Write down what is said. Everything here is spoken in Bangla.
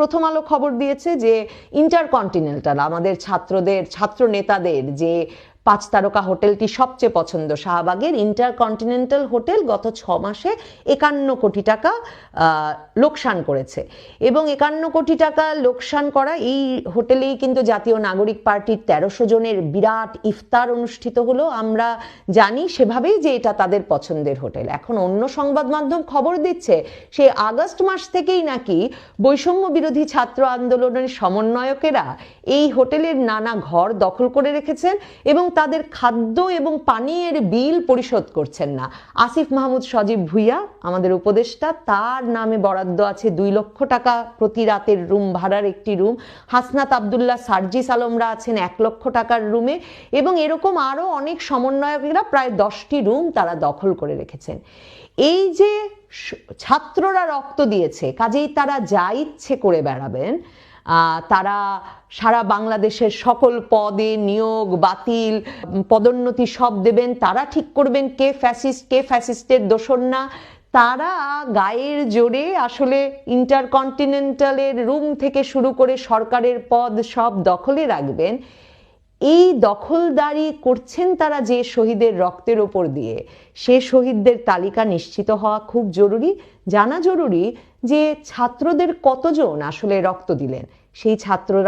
প্রথম আলো খবর দিয়েছে যে ইন্টারকন্টিনেন্টাল আমাদের ছাত্রদের ছাত্র নেতাদের যে পাঁচ তারকা হোটেলটি সবচেয়ে পছন্দ। শাহবাগের ইন্টারকন্টিনেন্টাল হোটেল গত ছ মাসে একান্ন কোটি টাকা লোকসান করেছে। এবং একান্ন কোটি টাকা লোকসান করা এই হোটেলেই কিন্তু জাতীয় নাগরিক পার্টির তেরোশো জনের বিরাট ইফতার অনুষ্ঠিত হলো। আমরা জানি সেভাবেই যে এটা তাদের পছন্দের হোটেল। এখন অন্য সংবাদ মাধ্যম খবর দিচ্ছে, সে আগস্ট মাস থেকেই নাকি বৈষম্য বিরোধী ছাত্র আন্দোলনের সমন্বয়কেরা এই হোটেলের নানা ঘর দখল করে রেখেছেন এবং তাদের খাদ্য এবং পানীয়ের বিল পরিশোধ করছেন না। আসিফ মাহমুদ সজীব ভুইয়া, আমাদের উপদেষ্টা, তার নামে বরাদ্দ আছে দুই লক্ষ টাকা। প্রতি রাতের রুম ভাড়ার একটি রুম। হাসনাত আবদুল্লাহ সার্জিস আলমরা আছেন এক লক্ষ টাকার রুমে এবং এরকম আরও অনেক সমন্বয়কেরা প্রায় দশটি রুম তারা দখল করে রেখেছেন। এই যে ছাত্ররা রক্ত দিয়েছে, কাজেই তারা যা ইচ্ছে করে বেড়াবেন তারা সারা বাংলাদেশের সকল পদে নিয়োগ, বাতিল, পদোন্নতি সব দেবেন। তারা ঠিক করবেন কে ফ্যাসিস্ট কে ফ্যাসিস্টের দোসর না তারা গায়ের জোরে আসলে ইন্টারকন্টিনেন্টালের রুম থেকে শুরু করে সরকারের পদ সব দখলে রাখবেন। এই দখলদারি করছেন তারা যে শহীদের রক্তের ওপর দিয়ে। সে শহীদদের তালিকা নিশ্চিত হওয়া খুব জরুরি। জানা জরুরি যে ছাত্রদের কতজন আসলে রক্ত দিলেন? সেই ছাত্ররা